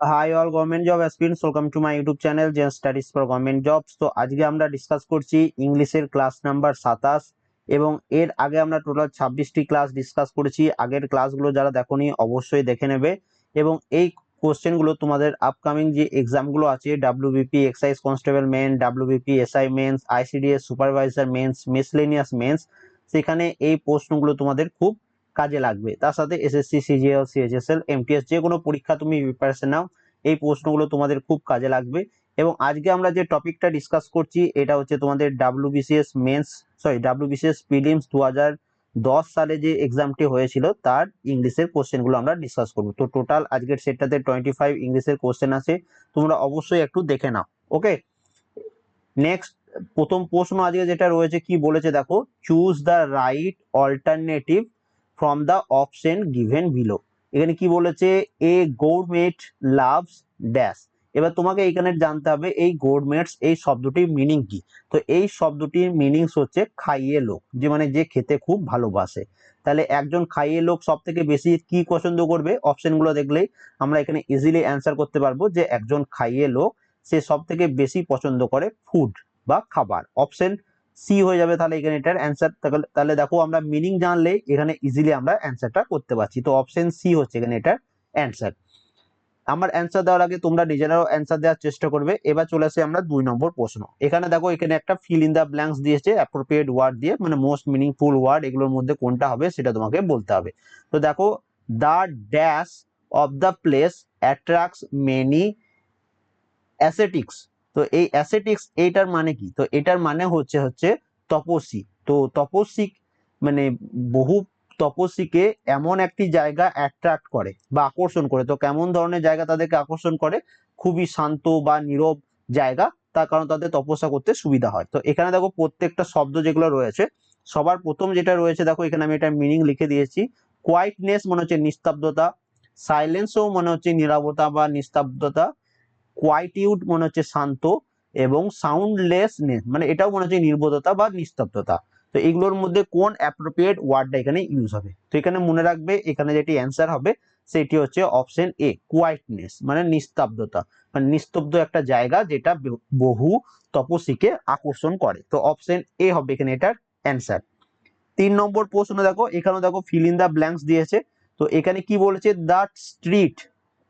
Hi all government job aspirants welcome to my YouTube channel Zen Studies for government jobs তো আজকে আমরা discuss করছি ইংলিশের class number সাতাশ এবং এর আগে আমরা টোটাল ছাব্বিশটি ক্লাস ডিসকাস করেছি। আগের ক্লাসগুলো যারা দেখোনি অবশ্যই দেখে নেবে এবং এই কোশ্চেনগুলো তোমাদের আপকামিং যে এক্সামগুলো আছে WBP excise constable main WBP SI mains ICDS supervisor mains miscellaneous mains সেখানে এই প্রশ্নগুলো তোমাদের খুব কাজে লাগবে। তার সাথে এসএসসি সিজিএল সিএইচএসএল এমটিএস যে কোনো পরীক্ষা তুমি প্রিপারেশন নাও। এই প্রশ্নগুলো তোমাদের খুব কাজে লাগবে। এবং আজকে আমরা যে টপিকটা ডিসকাস করছি, এটা হচ্ছে তোমাদের WBCS mains sorry WBCS prelims দু হাজার দশ সালে যে এক্সামটি হয়েছিল, তার ইংলিশের কোশ্চেনগুলো আমরা ডিসকাস করব। তো টোটাল আজকের সেটটাতে টোয়েন্টি ফাইভ ইংলিশের কোশ্চেন আছে। তোমরা অবশ্যই একটু দেখে নাও ওকে নেক্সট প্রথম প্রশ্ন আজকে যেটা রয়েছে, কি বলেছে দেখো? Choose the right alternative from the option given below এখানে কি বলেছে? এ গৌরমেট লাভস ড্যাশ এবার তোমাকে এখানে জানতে হবে, এই গৌরমেটস এই শব্দটির মিনিং কি? তো এই শব্দটির মিনিংস হচ্ছে খাইয়ে লোক, যে মানে যে খেতে খুব ভালোবাসে। তাহলে একজন খাইয়ে লোক সব থেকে বেশি কি পছন্দ করবে? অপশনগুলো দেখলেই আমরা এখানে ইজিলি অ্যান্সার করতে পারব যে একজন খাইয়ে লোক সে সব থেকে বেশি পছন্দ করে ফুড বা খাবার। অপশন সি হয়ে যাবে তাহলে এখানে এটার অ্যান্সার তাহলে দেখো আমরা মিনিং জানলে এখানে ইজিলি আমরা অ্যান্সারটা করতে পারছি। তো অপশন সি হচ্ছে এখানে এটার অ্যান্সার আমার অ্যান্সার দেওয়ার আগে তোমরা নিজেরাও অ্যান্সার দেওয়ার চেষ্টা করবে। এবার চলে আসি আমরা দুই নম্বর প্রশ্ন। এখানে দেখো এখানে একটা ফিল ইন দ্য ব্ল্যাঙ্কস দিয়েছে অ্যাপ্রোপ্রিয়েট ওয়ার্ড দিয়ে মানে মোস্ট মিনিংফুল ওয়ার্ড এগুলোর মধ্যে কোনটা হবে সেটা তোমাকে বলতে হবে। তো দেখো the dash of the place attracts many ascetics তো এই অ্যাসেটিক্স এইটার মানে কি? তো এটার মানে হচ্ছে হচ্ছে তপস্বী। তো তপস্বী মানে বহু তপস্বীকে এমন একটি জায়গা অ্যাট্রাক্ট করে বা আকর্ষণ করে। তো কেমন ধরনের জায়গা তাদেরকে আকর্ষণ করে? খুবই শান্ত বা নীরব জায়গা, তার কারণ তাদের তপস্যা করতে সুবিধা হয়। তো এখানে দেখো প্রত্যেকটা শব্দ যেগুলো রয়েছে, সবার প্রথম যেটা রয়েছে, দেখো এখানে আমি এটা মিনিং লিখে দিয়েছি। কোয়াইটনেস মনে হচ্ছে নিস্তব্ধতা সাইলেন্সও মনে হচ্ছে নিরাপত্তা বা নিস্তব্ধতা। কোয়াইটিউড মনে হচ্ছে শান্ত এবং সাউন্ডলেসনেস মানে এটাও মনে হচ্ছে নির্বোধতা বা নিস্তব্ধতা। তো এগুলোর মধ্যে কোন অ্যাপ্রোপ্রিয়েট ওয়ার্ডটা এখানে ইউজ হবে? তো এখানে মনে রাখবে, এখানে যেটি অ্যান্সার হবে, সেটি হচ্ছে অপশন এ কোয়াইটনেস মানে নিস্তব্ধতা। মানে নিস্তব্ধ একটা জায়গা যেটা বহু তপস্বীকে আকর্ষণ করে। তো অপশন এ হবে এখানে এটার অ্যান্সার তিন নম্বর প্রশ্ন দেখো এখানে দেখো ফিল ইন দ্য ব্ল্যাঙ্কস দিয়েছে। তো এখানে কি বলেছে the street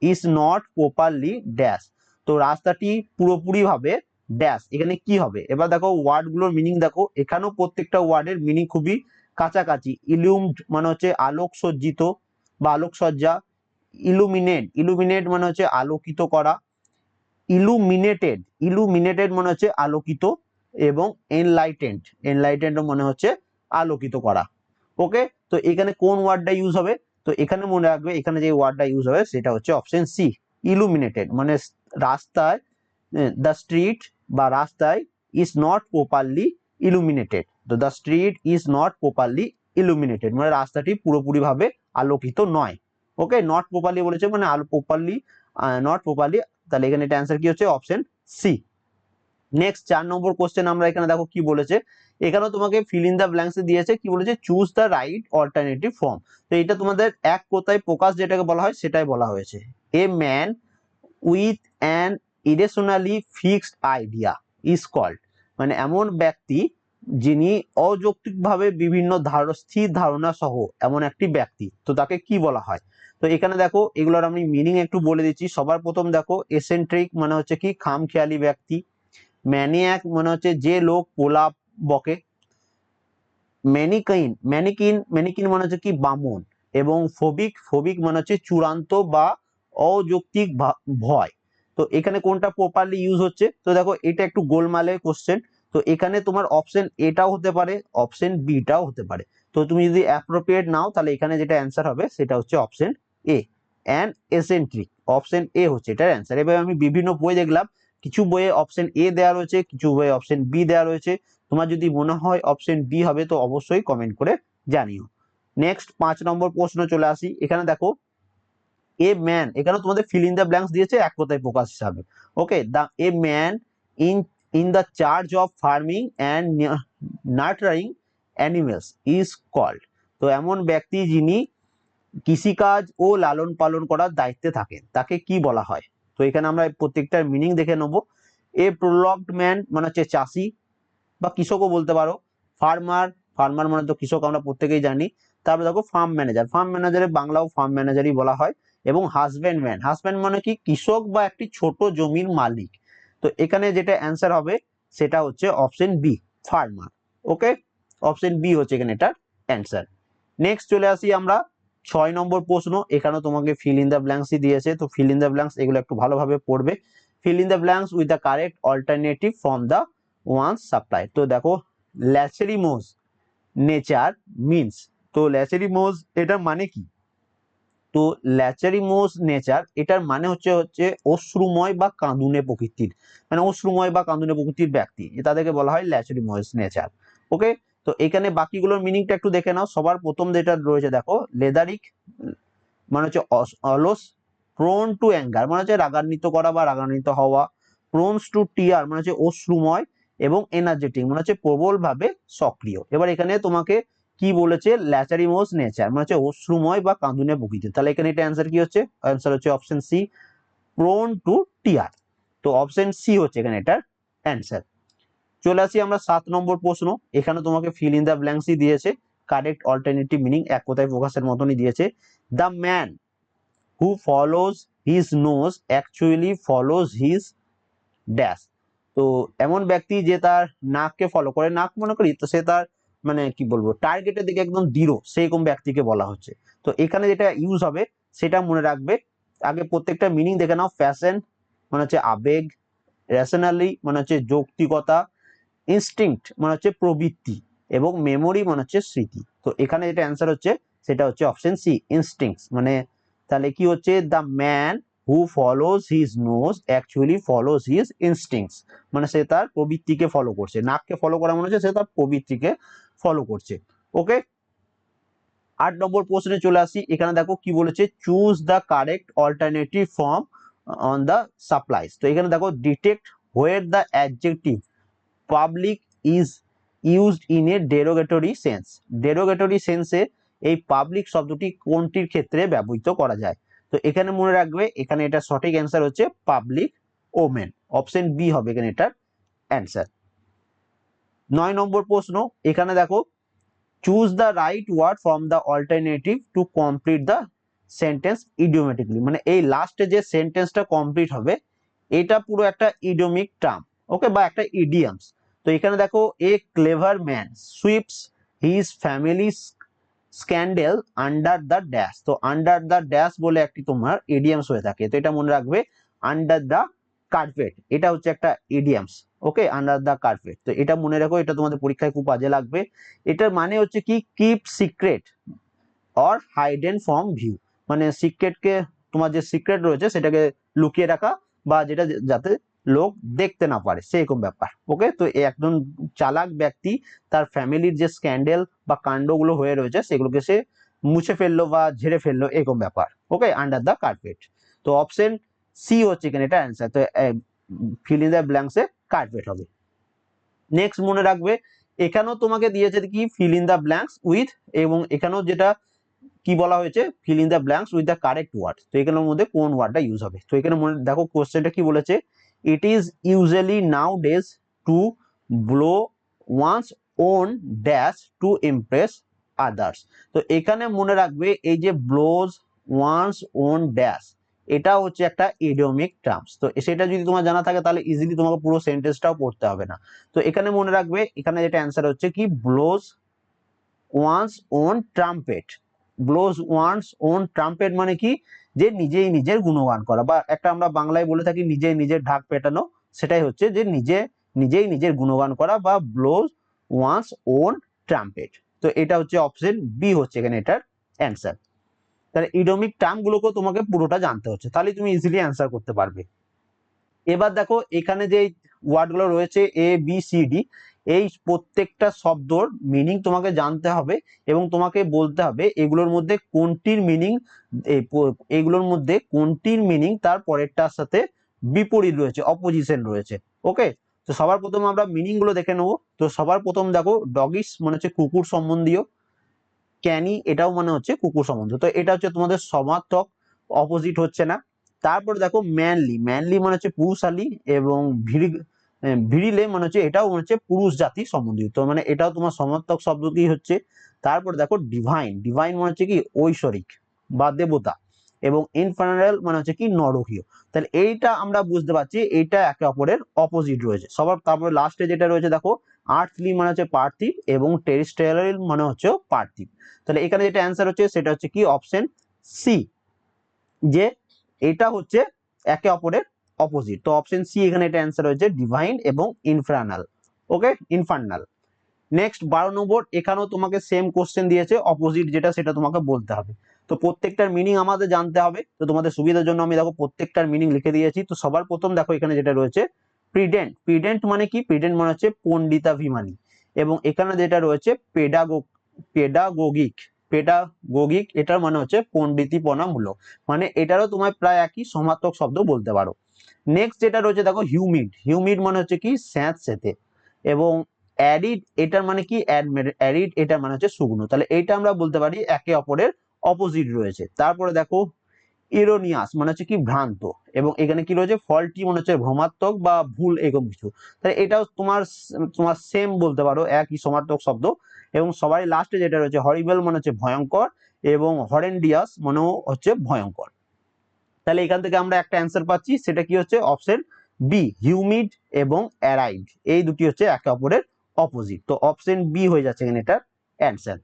is not properly dash তো রাস্তাটি পুরোপুরি ভাবে ড্যাশ এখানে কি হবে? এবার দেখো ওয়ার্ডগুলোর মিনিং দেখো, এখানেও প্রত্যেকটা ওয়ার্ডের মিনিং খুবই কাছাকাছি। ইলুমড মানে হচ্ছে আলোক সজ্জিত বা আলোকসজ্জা ইলুমিনেট ইলুমিনেট মানে হচ্ছে আলোকিত করা। ইলুমিনেটেড ইলুমিনেটেড মানে হচ্ছে আলোকিত এবং এনলাইটেন্ড এনলাইটেন্ড মনে হচ্ছে আলোকিত করা। ওকে তো এখানে কোন ওয়ার্ডটা ইউজ হবে? তো এখানে মনে রাখবে, এখানে যে ওয়ার্ডটা ইউজ হবে, সেটা হচ্ছে অপশন সি ইলুমিনেটেড মানে রাস্তায় দ্য স্ট্রিট বা রাস্তায় ইজ নট প্রপারলি ইলুমিনেটেড তো the street is not properly illuminated মানে রাস্তাটি পুরোপুরিভাবে আলোকিত নয়। ওকে নট প্রপারলি বলেছে মানে আলো প্রপারলি নট প্রপারলি তাহলে এখানে এটা অ্যান্সার কি হচ্ছে? অপশন সি নেক্সট চার নম্বর কোশ্চেন আমরা এখানে দেখো কি বলেছে। এখানেও তোমাকে ফিল ইন দ্য ব্ল্যাঙ্কস দিয়েছে, কি বলেছে? Choose the right alternative form তো এটা তোমাদের এক কোথায় প্রকাশ যেটাকে বলা হয়, সেটাই বলা হয়েছে। A man with an irrationally fixed idea is called মানে এমন ব্যক্তি যিনি অযৌক্তিকভাবে বিভিন্ন স্থির ধারণা সহ এমন একটি ব্যক্তি। তো তাকে কি বলা হয়? তো এখানে দেখো, এগুলোর আমি মিনিং একটু বলে দিচ্ছি। সবার প্রথম দেখো এসেন্ট্রিক মানে হচ্ছে কি? খামখেয়ালি ব্যক্তি। ম্যানিয়াক মানে হচ্ছে যে লোক পোলাপ বকে। ম্যানিকাইন ম্যানিকিন ম্যানিকিন মানে হচ্ছে কি? বামন। এবং ফোবিক ফোবিক মানে হচ্ছে চূড়ান্ত বা অযৌক্তিক ভয়। তো এখানে কোনটা প্রপারলি ইউজ হচ্ছে? তো দেখো, এটা একটু গোলমালে কোশ্চেন তো এখানে তোমার অপশন এটাও হতে পারে অপশন বিটাও হতে পারে। তো তুমি যদি অ্যাপ্রোপ্রিয়েট নাও, তাহলে এখানে যেটা অ্যান্সার হবে, সেটা হচ্ছে option A and eccentric option A হচ্ছে, এটার অ্যান্সার এবার আমি বিভিন্ন বই দেখলাম, কিছু বইয়ে অপশন এ দেওয়া রয়েছে, কিছু বইয়ে অপশন বি দেওয়া রয়েছে। তোমার যদি মনে হয় অপশন বি হবে, তো অবশ্যই কমেন্ট করে জানিও। নেক্সট পাঁচ নম্বর প্রশ্ন চলে আসি। এখানে দেখো এ ম্যান এখানে তোমাদের ফিল ইন দ্য ব্ল্যাঙ্কস দিয়েছে, এক কথায় প্রকাশ হিসাবে। Okay the a man in in the charge of farming and nurturing animals is called তো এমন ব্যক্তি যিনি কৃষিকাজ ও লালন পালন করার দায়িত্বে থাকেন, তাকে কি বলা হয়? তো এখানে আমরা প্রত্যেকটার মিনিং দেখে নেব। এ প্রলগড ম্যান মানে হচ্ছে চাষি, বা কৃষকও বলতে পারো। ফার্মার ফার্মার মানে তো কৃষক আমরা প্রত্যেকেই জানি। তারপরে দেখো ফার্ম ম্যানেজার ফার্ম ম্যানেজারের বাংলাও ফার্ম ম্যানেজারই বলা হয়। এবং হাজব্যান্ড ম্যান হাজব্যান্ড মানে কি? কৃষক বা একটি ছোট জমির মালিক। তো এখানে যেটা অ্যান্সার হবে, সেটা হচ্ছে option B farmer okay option B হচ্ছে এখানে এটার অ্যান্সার নেক্সট চলে আসি আমরা ছয় নম্বর প্রশ্ন। এখানে তোমাকে ফিল ইন দ্য ব্ল্যাঙ্কসই দিয়েছে। তো ফিল ইন দ্য ব্ল্যাঙ্কস এগুলো একটু ভালোভাবে পড়বে। Fill in the blanks with the correct alternative from the one supply তো দেখো, ল্যাচেরিমোজ নেচার মিনস তো ল্যাচেরিমোজ এটার মানে কি? তো ল্যাচারিমোস নেচার, এটার মানে হচ্ছে হচ্ছে অশ্রুময় বা কাঁদুনে প্রকৃতির মানে অশ্রুময় বা কাঁদুনে প্রকৃতির ব্যক্তি তাদেরকে বলা হয় ল্যাচারিমোস নেচার ওকে তো এখানে বাকিগুলোর মিনিংটা একটু দেখে নাও, সবার প্রথম যেটা রয়েছে, দেখো, লেদারিক মানে হচ্ছে অলস প্রোন টু অ্যাঙ্গার মানে হচ্ছে রাগান্বিত করা বা রাগান্বিত হওয়া প্রোনস টু টিয়ার মানে হচ্ছে অশ্রুময় এবং এনার্জেটিক মানে হচ্ছে প্রবলভাবে সক্রিয়। এবার এখানে তোমাকে কি বলেছে? ল্যাচারিমোস নেচার মানে হচ্ছে অশ্রুময় বা কাঁদুনে প্রকৃতি। তাহলে এখানে এটা অ্যান্সার কি হচ্ছে? অ্যান্সার হচ্ছে option C prone to tear তো অপশন সি হচ্ছে এখানে এটার অ্যান্সার চলে আসি আমরা সাত নম্বর প্রশ্ন। এখানে তোমাকে ফিল ইন দ্য ব্ল্যাঙ্কসই দিয়েছে। কারেক্ট অল্টারনেটিভ মিনিং এক কথায় প্রকাশের মতনই দিয়েছে। The man who follows his nose actually follows his dash তো এমন ব্যক্তি যে তার নাককে ফলো করে, নাক মনে করি, তো সে তার মানে কি বলব টার্গেটের দিকে একদম দৃঢ় সেইরকম ব্যক্তিকে বলা হচ্ছে। তো এখানে যেটা ইউজ হবে, সেটা মনে রাখবে। আগে প্রত্যেকটা মিনিং দেখে নাও ফ্যাশন মানে হচ্ছে আবেগ রেশনালি মানে হচ্ছে যৌক্তিকতা ইনস্টিংক্ট মানে হচ্ছে প্রবৃত্তি, এবং মেমোরি মানে হচ্ছে স্মৃতি। তো এখানে যেটা অ্যান্সার হচ্ছে, সেটা হচ্ছে অপশন সি ইনস্টিংস মানে তাহলে কি হচ্ছে? The man who follows his nose actually follows his instincts মানে সে তার প্রবৃত্তিকে ফলো করছে। নাককে ফলো করা মনে হচ্ছে সে তার প্রবৃত্তিকে ফলো করছে ওকে আট নম্বর প্রশ্নে চলে আসি, এখানে দেখো কি বলেছে choose the correct alternative form on the supplies তো এখানে দেখো detect where the adjective public is used in a derogatory sense derogatory সেন্সে এই পাবলিক শব্দটি কোনটির ক্ষেত্রে ব্যবহৃত করা যায়, তো এখানে মনে রাখবে, এখানে এটা সঠিক অ্যান্সার হচ্ছে পাবলিক ওমেন অপশন বি হবে এখানে এটার অ্যান্সার নয় নম্বর প্রশ্ন, এখানে দেখো choose the right word from the alternative to complete the sentence idiomatically মানে এই লাস্টে যে সেন্টেন্সটা কমপ্লিট হবে, এটা পুরো একটা ইডিওমিক টার্ম ওকে বা একটা ইডিয়ামস তো এখানে দেখো a clever man sweeps his family scandal under the dash তো আন্ডার দ্য ড্যাশ বলে একটি তোমার ইডিয়ামস হয়ে থাকে। তো এটা মনে রাখবে আন্ডার দ্য কার্পেট এটা হচ্ছে একটা idioms okay under the carpet তো এটা মনে রাখো, এটা তোমাদের পরীক্ষায় খুব কাজে লাগবে। এটার মানে হচ্ছে কি keep secret or hidden from view মানে সিক্রেটকে তোমার যে সিক্রেট রয়েছে, সেটাকে লুকিয়ে রাখা বা যেটা যাতে লোক দেখতে না পারে, সেরকম ব্যাপার ওকে তো একজন চালাক ব্যক্তি, তার ফ্যামিলির যে স্ক্যান্ডেল বা কাণ্ডগুলো হয়ে রয়েছে, সেগুলোকে সে মুছে ফেলল বা ঝেড়ে ফেলল, এরকম ব্যাপার ওকে আন্ডার দ্য কার্পেট তো অপশন সি হচ্ছে এখানে এটা অ্যান্সার তো ফিল ইন দ্য ব্ল্যাঙ্কসে কার্পেট হবে। নেক্সট মনে রাখবে, এখানেও তোমাকে দিয়েছে কি? Fill in the blanks with এবং এখানেও যেটা কি বলা হয়েছে? Fill in the blanks with the correct word তো এখানের মধ্যে কোন ওয়ার্ডটা ইউজ হবে? তো এখানে মনে, দেখো কোশ্চেনটা কি বলেছে? It is usually nowadays to blow one's own dash to impress others তো এখানে মনে রাখবে, এই যে ব্লোজ ওয়ান্স ওন ড্যাশ এটা হচ্ছে একটা ইডিওমিক টার্মস তো সেটা যদি তোমার জানা থাকে, তাহলে ইজিলি তোমাকে পুরো সেন্টেন্সটাও পড়তে হবে না। তো এখানে মনে রাখবে, এখানে যেটা অ্যান্সার হচ্ছে কি blows one's own trumpet blows one's own trumpet মানে কি? যে নিজেই নিজের গুণগান করা। বা একটা আমরা বাংলায় বলে থাকি, নিজেই নিজের ঢাক পেটানো। সেটাই হচ্ছে যে নিজে, নিজেই নিজের গুণগান করা বা ব্লোজ ওয়ান্স ওন ট্রাম্পেট তো এটা হচ্ছে অপশন বি হচ্ছে এখানে এটার অ্যান্সার তাহলে ইডোমিক টার্মগুলোকেও তোমাকে পুরোটা জানতে হচ্ছে। তাহলে তুমি ইজিলি অ্যান্সার করতে পারবে। এবার দেখো, এখানে যে ওয়ার্ডগুলো রয়েছে এ বি সি ডি এই প্রত্যেকটা শব্দর মিনিং তোমাকে জানতে হবে এবং তোমাকে বলতে হবে এগুলোর মধ্যে কোনটির মিনিং এগুলোর মধ্যে কোনটির মিনিং তার পরেরটার সাথে বিপরীত রয়েছে অপোজিশন রয়েছে। ওকে তো সবার প্রথম আমরা মিনিংগুলো দেখে নেব। তো সবার প্রথম দেখো ডগিস মানে হচ্ছে কুকুর সম্বন্ধীয়। ক্যানি, এটাও মানে হচ্ছে কুকুর সম্বন্ধ। তো এটা হচ্ছে তোমাদের সমার্থক অপোজিট হচ্ছে না। তারপরে দেখো ম্যানলি ম্যানলি মানে হচ্ছে পুরুষালী এবং ভিড়ি ভিড়িলে মানে হচ্ছে এটাও মনে হচ্ছে পুরুষ জাতি সম্বন্ধিত। তো মানে এটাও তোমার সমর্থক শব্দটি হচ্ছে। তারপর দেখো ডিভাইন ডিভাইন মানে হচ্ছে কি ঐশ্বরিক বা দেবতা এবং ইনফার্নাল মানে হচ্ছে কি নরকীয়। তাহলে এইটা আমরা বুঝতে পারছি, এইটা একে অপরের অপোজিট রয়েছে। সবার তারপরে লাস্টে যেটা রয়েছে দেখো আর্থলি মানে হচ্ছে পার্থিব এবং টেরিস্টেরিয়াল মানে হচ্ছে পার্থিব। তাহলে এখানে যেটা অ্যান্সার হচ্ছে, সেটা হচ্ছে কি? অপশন সি যে এটা হচ্ছে একে অপরের অপোজিট তো অপশন সি এখানে এটা অ্যান্সার হচ্ছে ডিভাইন এবং ইনফার্নাল ওকে ইনফার্নাল নেক্সট বারো নম্বর, এখানেও তোমাকে সেম কোশ্চেন দিয়েছে অপোজিট যেটা, সেটা তোমাকে বলতে হবে। তো প্রত্যেকটার মিনিং আমাদের জানতে হবে। তো তোমাদের সুবিধার জন্য আমি দেখো প্রত্যেকটার মিনিং লিখে দিয়েছি। তো সবার প্রথম দেখো এখানে যেটা রয়েছে প্রিডেন্ট প্রিডেন্ট মানে কি? প্রিডেন্ট মানে হচ্ছে পণ্ডিতাভিমানী এবং এখানে যেটা রয়েছে পেডাগো পেডাগোগিক পেডাগোগিক এটার মানে হচ্ছে পণ্ডিতিপনামূলক। মানে এটারও তোমার প্রায় একই সমার্থক শব্দ বলতে পারো। নেক্সট যেটা রয়েছে, দেখো হিউমিড হিউমিড মানে হচ্ছে কি? স্যাঁত সেতে। এবং অ্যারিড এটার মানে কি? অ্যারিড এটার মানে হচ্ছে শুকনো। তাহলে এইটা আমরা বলতে পারি একে অপরের অপোজিট রয়েছে। তারপরে দেখো ইরোনিয়াস মানে হচ্ছে কি ভ্রান্ত। এবং এখানে কি রয়েছে? ফলটি মনে হচ্ছে ভ্রমাত্মক বা ভুল এরকম কিছু। তাহলে এটাও তোমার তোমার সেম বলতে পারো, একই সমার্থক শব্দ। এবং সবাই লাস্টে যেটা রয়েছে হরিবেল মানে হচ্ছে ভয়ঙ্কর এবং হরেন্ডিয়াস মানেও হচ্ছে ভয়ঙ্কর। তাহলে এখান থেকে আমরা একটা অ্যান্সার পাচ্ছি, সেটা কি হচ্ছে? অপশন বি হিউমিড এবং অ্যারাইড এই দুটি হচ্ছে একে অপরের অপোজিট তো অপশন বি হয়ে যাচ্ছে এখানে এটার অ্যান্সার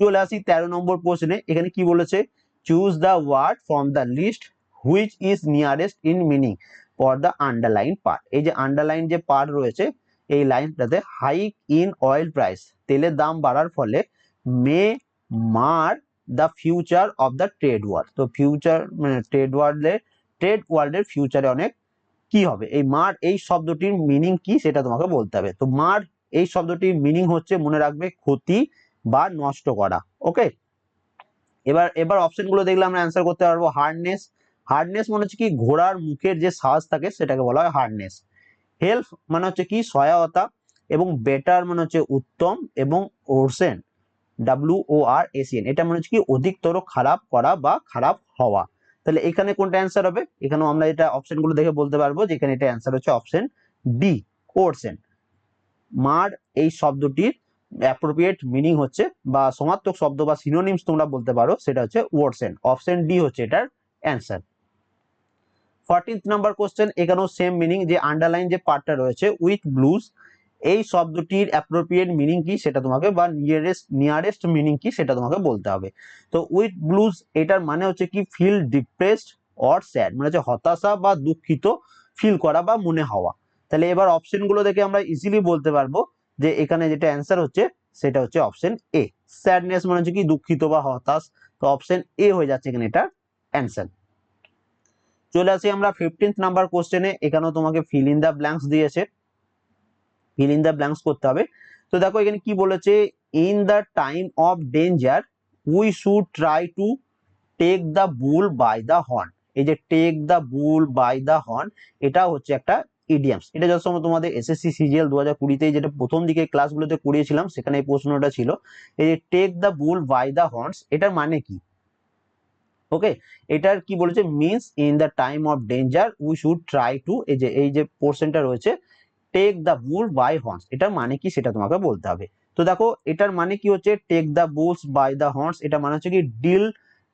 চলে আসি তেরো নম্বর প্রশ্নে। এখানে কি বলেছে? Choose the word from the list which is nearest in meaning for the underline part এই যে আন্ডারলাইন যে পার্ট রয়েছে, এই লাইনটাতে হাইক ইন অয়েল প্রাইস তেলের দাম বাড়ার ফলে may mar the future of the trade world তো ফিউচার মানে ট্রেড ওয়ার্ল্ডের ট্রেড ওয়ার্ল্ডের ফিউচারে অনেক কি হবে? এই মার এই শব্দটির মিনিং কি সেটা তোমাকে বলতে হবে। তো মার এই শব্দটির মিনিং হচ্ছে মনে রাখবে ক্ষতি বা নষ্ট করা ওকে এবার এবার অপশনগুলো দেখলে আমরা অ্যান্সার করতে পারব হার্ডনেস হার্ডনেস মানে হচ্ছে কি ঘোড়ার মুখের যে সাজ থাকে সেটাকে বলা হয় হার্ডনেস হেল্প মানে হচ্ছে কি সহায়তা এবং বেটার মানে হচ্ছে উত্তম এবং ওরসেন ডাব্লিউ ও আর এসিএন এটা মানে হচ্ছে কি অধিকতর খারাপ করা বা খারাপ হওয়া। তাহলে এখানে কোনটা অ্যান্সার হবে? এখানেও আমরা এটা অপশনগুলো দেখে বলতে পারব যে এখানে এটা অ্যান্সার হচ্ছে অপশন ডি ওরসেন মার এই শব্দটির অ্যাপ্রোপ্রিয়েট মিনিং হচ্ছে বা সমার্থক শব্দ বা সিনোনিমস তোমরা বলতে পারো, সেটা হচ্ছে ওয়ার্ডসেন অপশন ডি হচ্ছে এটার অ্যান্সার ফর্টিন্থ নাম্বার কোশ্চেন এখানেও সেম মিনিং যে আন্ডারলাইন যে পার্টটা রয়েছে উইথ ব্লুজ এই শব্দটির অ্যাপ্রোপ্রিয়েট মিনিং কি সেটা তোমাকে বা নিয়ারেস্ট নিয়ারেস্ট মিনিং কি সেটা তোমাকে বলতে হবে। তো উইথ ব্লুজ এটার মানে হচ্ছে কি ফিল ডিপ্রেসড অর স্যাড মানে হচ্ছে হতাশা বা দুঃখিত ফিল করা বা মনে হওয়া। তাহলে এবার অপশনগুলো দেখে আমরা ইজিলি বলতে পারব। যে এখানে যেটা অ্যান্সার হচ্ছে, সেটা হচ্ছে অপশন এ স্যাডনেস মানে হচ্ছে কি, দুঃখিত বা হতাশ। তো অপশন এ হয়ে যাচ্ছে এখানে এটা অ্যান্সার চলে আসি আমরা ফিফটিন্থ নাম্বার কোশ্চেনে এখানেও তোমাকে ফিল ইন দ্য ব্ল্যাঙ্কস দিয়েছে। ফিল ইন দ্য ব্ল্যাঙ্কস করতে হবে। তো দেখো এখানে কি বলেছে in the time of danger we should try to take the bull by the horn এই যে take the bull by the horn এটা হচ্ছে একটা ইডিয়ামস এটা যত সময় তোমাদের এসএসসি সিজিএল দু হাজার কুড়িতে যেটা প্রথম দিকে ক্লাসগুলোতে করিয়েছিলাম, সেখানে এই প্রশ্নটা ছিল, এই যে take the bull by the horns এটার মানে কি? ওকে এটার কি বলেছে? Means in the time of danger we should try to এই যে এই যে পোর্শনটা রয়েছে take the bull by horns এটার মানে কি সেটা তোমাকে বলতে হবে। তো দেখো, এটার মানে কি হচ্ছে? Take the bulls by the horns এটা মানে হচ্ছে কি deal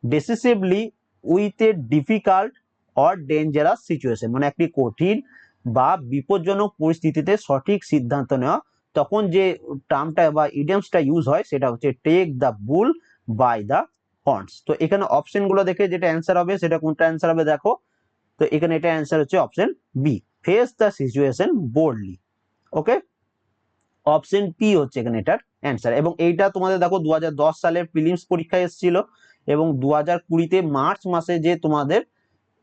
decisively with a difficult or dangerous situation মানে একটি কঠিন বা বিপজ্জনক পরিস্থিতিতে সঠিক সিদ্ধান্ত নেওয়া, তখন যে টার্মটা বা ইডিয়ামসটা ইউজ হয়, সেটা হচ্ছে take the bull by the horns তো এখানে অপশনগুলো দেখে যেটা অ্যান্সার হবে, সেটা কোনটা অ্যান্সার হবে দেখো। তো এখানে এটা অ্যান্সার হচ্ছে option B face the situation boldly okay option P হচ্ছে এখানে এটার অ্যান্সার এবং এইটা তোমাদের দেখো দু হাজার দশ সালের প্রিলিমস পরীক্ষায় এসেছিল এবং দু হাজার কুড়িতে মার্চ মাসে যে তোমাদের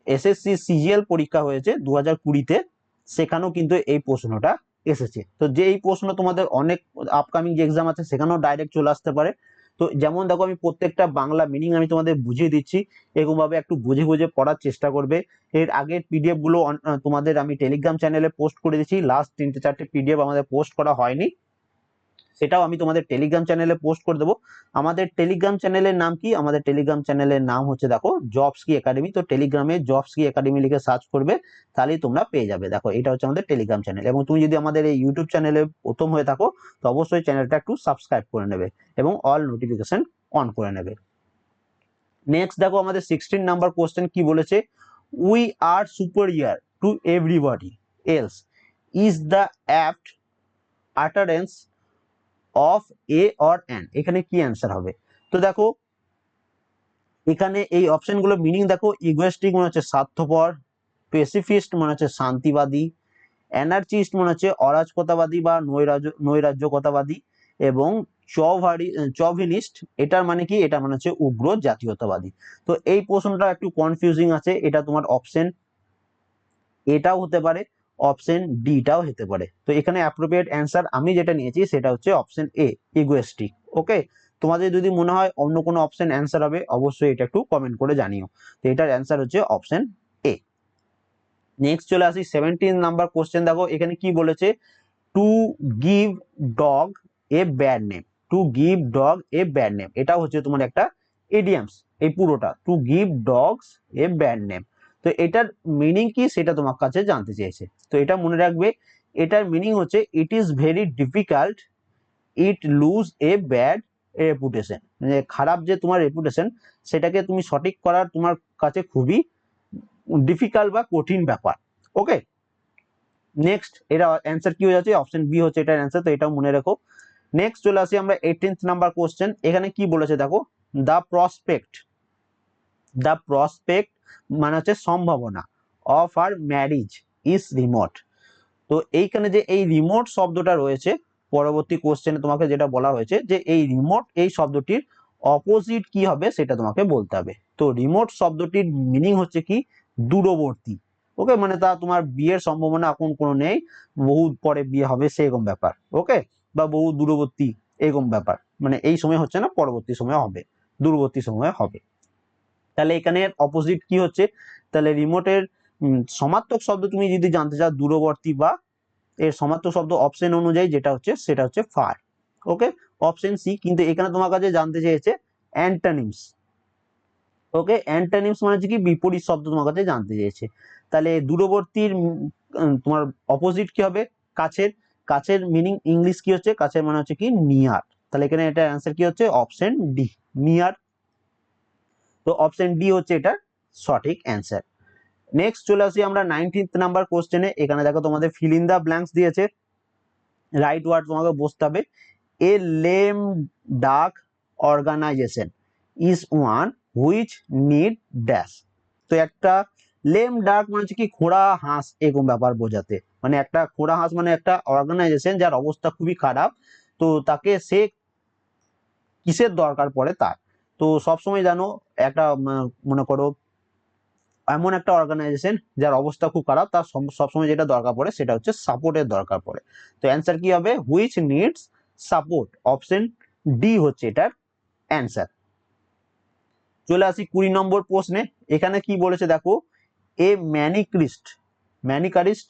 এসএসসি সিজিএল পরীক্ষা হয়েছে দু হাজার কুড়িতে সেখানেও কিন্তু এই প্রশ্নটা এসেছে। তো যে এই প্রশ্ন তোমাদের অনেক আপকামিং যে এক্সাম আছে, সেখানেও ডাইরেক্ট চলে আসতে পারে। তো যেমন দেখো, আমি প্রত্যেকটা বাংলা মিনিং আমি তোমাদের বুঝিয়ে দিচ্ছি। এরকমভাবে একটু বুঝে বুঝে পড়ার চেষ্টা করবে। এর আগের পিডিএফগুলো তোমাদের আমি টেলিগ্রাম চ্যানেলে পোস্ট করে দিচ্ছি লাস্ট তিনটে, চারটে পিডিএফ আমাদের পোস্ট করা হয়নি। সেটাও আমি তোমাদের টেলিগ্রাম চ্যানেলে পোস্ট করে দেবো। আমাদের টেলিগ্রাম চ্যানেলের নাম কি? আমাদের টেলিগ্রাম চ্যানেলের নাম হচ্ছে, দেখো জবস কি একাডেমি তো টেলিগ্রামে জবস কি একাডেমি লিখে সার্চ করবে, তাহলেই তোমরা পেয়ে যাবে। দেখো, এটা হচ্ছে আমাদের টেলিগ্রাম চ্যানেল এবং তুমি যদি আমাদের এই ইউটিউব চ্যানেলে প্রথম হয়ে থাকো, তো অবশ্যই চ্যানেলটা একটু সাবস্ক্রাইব করে নেবে এবং অল নোটিফিকেশন অন করে নেবে। নেক্সট দেখো, আমাদের সিক্সটিন নাম্বার কোশ্চেন কি বলেছে? We are superior to everybody else is the apt utterance of a or an এখানে কি অ্যান্সার হবে? তো দেখো, এখানে এই অপশনগুলো মিনিং দেখো ইগোয়েস্টিক মনে হচ্ছে স্বার্থপর পেসিফিস্ট মনে হচ্ছে শান্তিবাদী অ্যানার্চিস্ট মনে হচ্ছে অরাজকতাবাদী বা নৈরাজ্য, নৈরাজ্যকতাবাদী এবং চভারি, চভিনিস্ট, এটার মানে কি? এটা মানে হচ্ছে উগ্র জাতীয়তাবাদী। তো এই প্রশ্নটা একটু কনফিউজিং আছে, এটা তোমার অপশন এটাও হতে পারে। অপশন ডিটাও হতে পারে। তো এখানে অ্যাপ্রোপ্রিয়েট অ্যান্সার আমি যেটা নিয়েছি সেটা হচ্ছে অপশন এ ইগোয়েস্টিক ওকে তোমাদের যদি মনে হয় অন্য কোনো অপশন অ্যান্সার হবে, অবশ্যই এটা একটু কমেন্ট করে জানিও। তো এটার অ্যান্সার হচ্ছে অপশন এ নেক্সট চলে আসি সেভেন্টিন নাম্বার কোশ্চেন দেখো, এখানে কি বলেছে? To give dog a bad name to give dog a bad name এটা হচ্ছে তোমার একটা এডিয়ামস এই পুরোটা। To give dogs a bad name তো এটার মিনিং কি সেটা তোমার কাছে জানতে চেয়েছে। তো এটা মনে রাখবে, এটার মিনিং হচ্ছে it is very difficult it lose a bad reputation মানে খারাপ যে তোমার রেপুটেশন সেটাকে তুমি সঠিক করার তোমার কাছে খুবই ডিফিকাল্ট বা কঠিন ব্যাপার। ওকে নেক্সট এটা অ্যান্সার কি হয়ে যাচ্ছে? অপশন বি হচ্ছে এটার অ্যান্সার তো এটাও মনে রেখো। নেক্সট চলে আসি আমরা এইটিনথ নাম্বার কোশ্চেন এখানে কি বলেছে দেখো? দ্য প্রসপেক্ট দ্য প্রসপেক্ট মানে হচ্ছে সম্ভাবনা। Of her marriage is remote তো এইখানে যে এই রিমোট শব্দটা রয়েছে, পরবর্তী কোশ্চেনে তোমাকে যেটা বলা হয়েছে যে এই রিমোট এই শব্দটির অপোজিট কি হবে সেটা তোমাকে বলতে হবে। তো রিমোট শব্দটির মিনিং হচ্ছে কি? দূরবর্তী। ওকে মানে তা তোমার বিয়ের সম্ভাবনা এখন কোনো নেই বহু পরে বিয়ে হবে সেরকম ব্যাপার। ওকে বা বহু দূরবর্তী এরকম ব্যাপার। মানে এই সময় হচ্ছে না, পরবর্তী সময় হবে। দূরবর্তী সময় হবে। তাহলে এখানে অপোজিট কি হচ্ছে? তাহলে রিমোটের সমার্থক শব্দ তুমি যদি জানতে চাও, দূরবর্তী বা এর সমার্থক শব্দ অপশন অনুযায়ী যেটা হচ্ছে, সেটা হচ্ছে ফার ওকে অপশন সি কিন্তু এখানে তোমার কাছে জানতে চেয়েছে অ্যান্টানিমস ওকে অ্যান্টানিমস মানে হচ্ছে কি, বিপরীত শব্দ তোমার কাছে জানতে চেয়েছে। তাহলে দূরবর্তীর তোমার অপোজিট কি হবে? কাছের কাছের মিনিং ইংলিশ কি হচ্ছে? কাছের মানে হচ্ছে কি নিয়ার তাহলে এখানে এটা অ্যান্সার কি হচ্ছে? অপশন ডি নিয়ার তো অপশন ডি হচ্ছে এটা সঠিক অ্যান্সার নেক্সট চলে আসি আমরা নাইনটিন্থ নাম্বার কোশ্চেনে এখানে দেখো তোমাদের ফিল ইন দ্য ব্ল্যাঙ্কস দিয়েছে। রাইট ওয়ার্ড তোমাকে বসতে হবে। A lame duck organization is one which need dash তো একটা লেম ডাক মানে হচ্ছে কি খোড়া হাঁস এরকম ব্যাপার বোঝাতে। মানে একটা খোড়া হাঁস মানে একটা অর্গানাইজেশন যার অবস্থা খুবই খারাপ। তো তাকে সে কিসের দরকার পড়ে তার? তো সবসময় জানো, একটা মনে করো, এমন একটা অর্গানাইজেশন যার অবস্থা খুব খারাপ, তার সবসময় যেটা দরকার পড়ে সেটা হচ্ছে সাপোর্টের দরকার পড়ে। তো অ্যান্সার কি হবে? Which needs support option D হচ্ছে এটার অ্যান্সার চলে আসি কুড়ি নম্বর প্রশ্নে। এখানে কি বলেছে দেখো a manicurist manicurist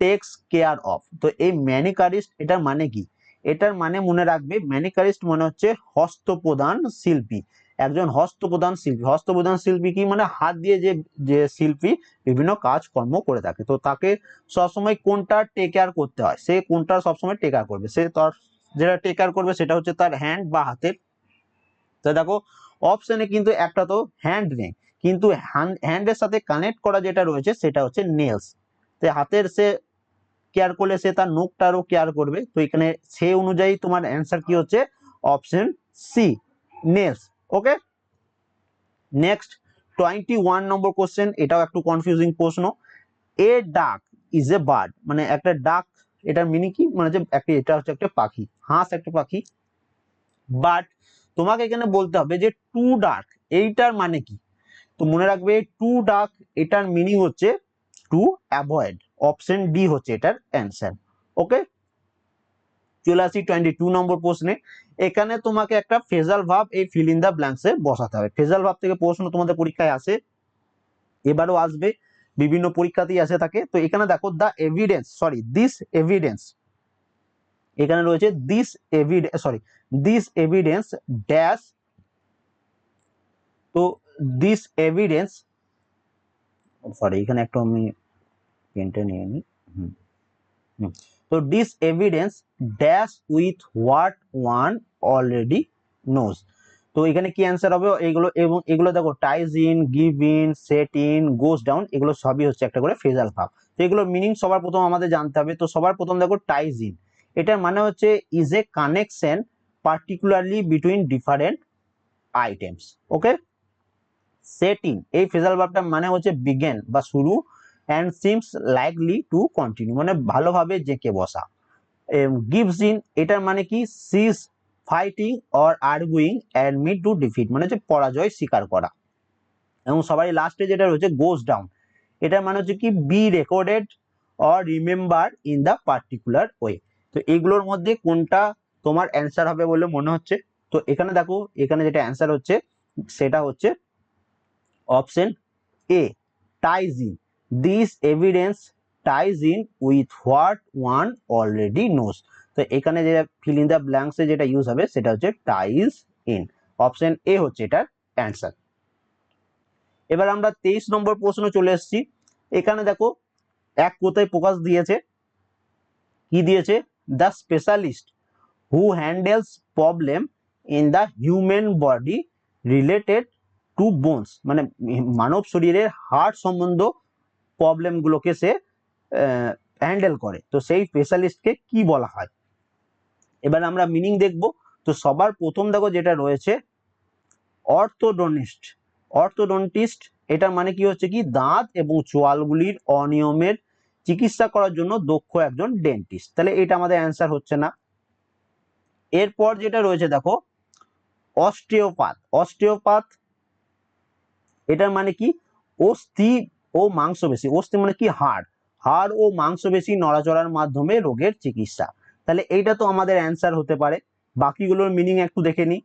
takes care of তো এই ম্যানিকারিস্ট এটার মানে কি? এটার মানে মনে রাখবে, ম্যানিকারিস্ট মানে হচ্ছে হস্তপ্রদান শিল্পী। একজন হস্তপ্রদান শিল্পী। হস্তপ্রদান শিল্পী কি? মানে হাত দিয়ে যে যে শিল্পী বিভিন্ন কাজকর্ম করে থাকে। তো তাকে সবসময় কোনটা টেক কেয়ার করতে হয়? সে কোনটা সবসময় টেক কেয়ার করবে? সে তার, যেটা টেক কেয়ার করবে সেটা হচ্ছে তার হ্যান্ড বা হাতের। তো দেখো অপশনে কিন্তু একটা তো হ্যান্ড নেই। কিন্তু হ্যান্ড হ্যান্ডের সাথে কানেক্ট করা যেটা রয়েছে সেটা হচ্ছে নেলস হাতের সে কেয়ার করলে সে তার নখটারও কেয়ার করবে। তো এখানে সে অনুযায়ী তোমার অ্যান্সার কি হচ্ছে? Option C nails okay next twenty one number question এটাও একটু কনফিউজিং প্রশ্ন। এ ডাক ইজ এ বার্ড মানে একটা ডাক এটার মিনিং কি? মানে যে একটা, এটা হচ্ছে একটা পাখি, হাঁস একটা পাখি। বাট তোমাকে এখানে বলতে হবে যে টু ডাক এইটার মানে কি? তো মনে রাখবে টু ডাক এটার মিনিং হচ্ছে টু অ্যাভয়েড অপশন ডি হচ্ছে এটার অ্যান্সার ওকে চলে আসি টোয়েন্টি টু নম্বর প্রশ্নে। এখানে তোমাকে একটা ফেজাল ভাব এই ফিল ইন দ্য ব্ল্যাঙ্কসে বসাতে হবে। ফেজাল ভাব থেকে প্রশ্ন তোমাদের পরীক্ষায় আসে, এবারও আসবে, বিভিন্ন পরীক্ষাতেই আসে থাকে। তো এখানে দেখো the evidence sorry this evidence এখানে রয়েছে this evidence sorry this evidence dash তো দিস এভিডেন্স সরি এখানে একটু আমি পেনটা নিয়ে নিই হুম। হুম। তো this evidence dash with what one already knows তো এখানে কি অ্যান্সার হবে? এগুলো এবং এগুলো দেখো ties in give in set in goes down এগুলো সবই হচ্ছে একটা করে ফেজাল ভাব। তো এগুলো মিনিং সবার প্রথম আমাদের জানতে হবে। তো সবার প্রথম দেখো টাইজ ইন এটার মানে হচ্ছে is a connection particularly between different items okay set in এই ফেজাল ভাবটার মানে হচ্ছে বিগেন বা শুরু and seems likely to continue মানে ভালোভাবে জেঁকে বসা। গিভস ইন এটার মানে কি? Cease fighting or arguing and meet to defeat মানে হচ্ছে পরাজয় স্বীকার করা। এবং সবাই লাস্টে যেটা রয়েছে গোস ডাউন এটার মানে হচ্ছে কি? Be recorded or remember in the particular way তো এগুলোর মধ্যে কোনটা তোমার অ্যান্সার হবে বলে মনে হচ্ছে? তো এখানে দেখো, এখানে যেটা অ্যান্সার হচ্ছে, সেটা হচ্ছে option A ties this evidence ties in with what one already knows তো এখানে যে ফিল ইন দ্য ব্ল্যাঙ্কসে যেটা ইউজ হবে, সেটা হচ্ছে টাইজ ইন অপশন এ হচ্ছে এটার অ্যান্সার এবার আমরা তেইশ নম্বর প্রশ্ন চলে এসেছি। এখানে দেখো, এক কোথায় প্রকাশ দিয়েছে? কি দিয়েছে? The specialist who handles problem in the human body related to bones মানে মানব শরীরের হার্ট সম্বন্ধ প্রবলেমগুলোকে সে হ্যান্ডেল করে। তো সেই স্পেশালিস্টকে কি বলা হয়? এবার আমরা মিনিং দেখব। তো সবার প্রথম দেখো যেটা রয়েছে অর্থোডোনিস্ট অর্থোডন্টিস্ট এটার মানে কি হচ্ছে কি? দাঁত এবং চোয়ালগুলির অনিয়মের চিকিৎসা করার জন্য দক্ষ একজন ডেন্টিস্ট তাহলে এটা আমাদের অ্যান্সার হচ্ছে না। এরপর যেটা রয়েছে দেখো অস্টিওপাথ অস্টিওপাথ এটার মানে কি? অস্থি ও মাংসপেশি অস্থি মানে কি? হাড়। হাড় ও মাংসপেশি নড়াচড়ার মাধ্যমে রোগের চিকিৎসা। তাহলে এইটা তো আমাদের অ্যান্সার হতে পারে। বাকিগুলোর মিনিং একটু দেখে নিই।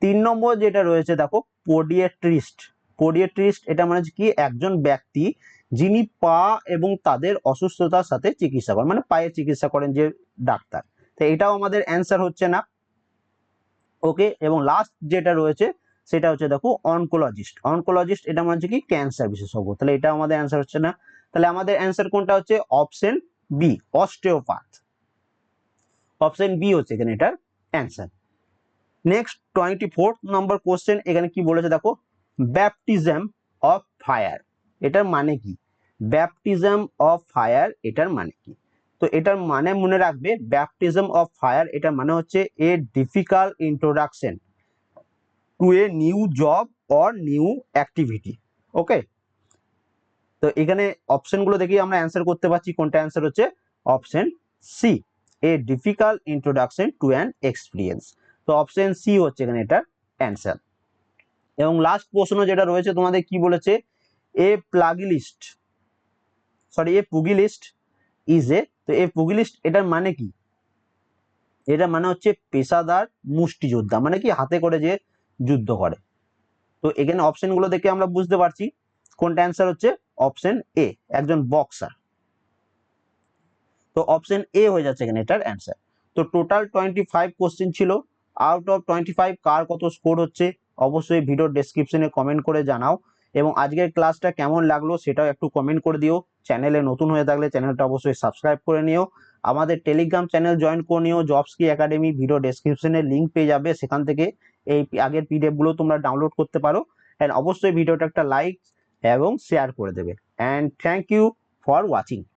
তিন নম্বর যেটা রয়েছে, দেখো পোডিয়েট্রিস্ট পোডিয়েট্রিস্ট এটা মানে কি? একজন ব্যক্তি যিনি পা এবং তাদের অসুস্থতার সাথে চিকিৎসা করেন মানে পায়ের চিকিৎসা করেন যে ডাক্তার। তো এটাও আমাদের অ্যান্সার হচ্ছে না। ওকে এবং লাস্ট যেটা রয়েছে সেটা হচ্ছে দেখো অনকোলজিস্ট অনকোলজিস্ট এটা মানে হচ্ছে কি ক্যান্সার বিশেষজ্ঞ। তাহলে এটা আমাদের অ্যান্সার হচ্ছে না। তাহলে আমাদের অ্যান্সার কোনটা হচ্ছে? Option B osteopath option B হচ্ছে এখানে এটার answer next twenty fourth number question এখানে কি বলেছে দেখো? ব্যাপটিজম অফ ফায়ার এটার মানে কি? ব্যাপটিজম অফ ফায়ার এটার মানে কি? তো এটার মানে মনে রাখবে ব্যাপটিজম অফ ফায়ার এটার মানে হচ্ছে a difficult introduction to a new job or new activity okay তো এখানে অপশনগুলো দেখি আমরা অ্যান্সার করতে পারছি, কোনটা অ্যান্সার হচ্ছে? Option C a difficult introduction to an experience তো অপশন সি হচ্ছে এখানে এটার অ্যান্সার এবং লাস্ট প্রশ্ন যেটা রয়েছে তোমাদের কি বলেছে? এ প্লাগিলিস্ট সরি এ পুগিলিস্ট ইজ এ তো এ পুগিলিস্ট এটার মানে কি? এটা মানে হচ্ছে পেশাদার মুষ্টিযোদ্ধা মানে কি? হাতে করে যে যুদ্ধ করে। তো এখানে অপশনগুলো দেখে আমরা বুঝতে পারছি কোনটা অ্যান্সার হচ্ছে অপশন এ একজন বক্সার তো অপশন এ হয়ে যাচ্ছে এখানে এটার অ্যান্সার তো টোটাল টোয়েন্টি ফাইভ কোশ্চেন ছিল। আউট অফ টোয়েন্টি ফাইভ কার কত স্কোর হচ্ছে অবশ্যই ভিডিও ডেসক্রিপশনে কমেন্ট করে জানাও। এবং আজকের ক্লাসটা কেমন লাগল সেটাও একটু কমেন্ট করে দিও। চ্যানেলে নতুন হয়ে থাকলে চ্যানেলটা অবশ্যই সাবস্ক্রাইব করে নিও। আমাদের টেলিগ্রাম চ্যানেল জয়েন করে নিও। জবস কি একাডেমি ভিডিও ডেসক্রিপশনে লিঙ্ক পেয়ে যাবে সেখান থেকে। এই আগের পিডিএফগুলো তোমরা ডাউনলোড করতে পারো। অ্যান্ড অবশ্যই ভিডিওটা একটা লাইক এবং শেয়ার করে দেবে। And thank you for watching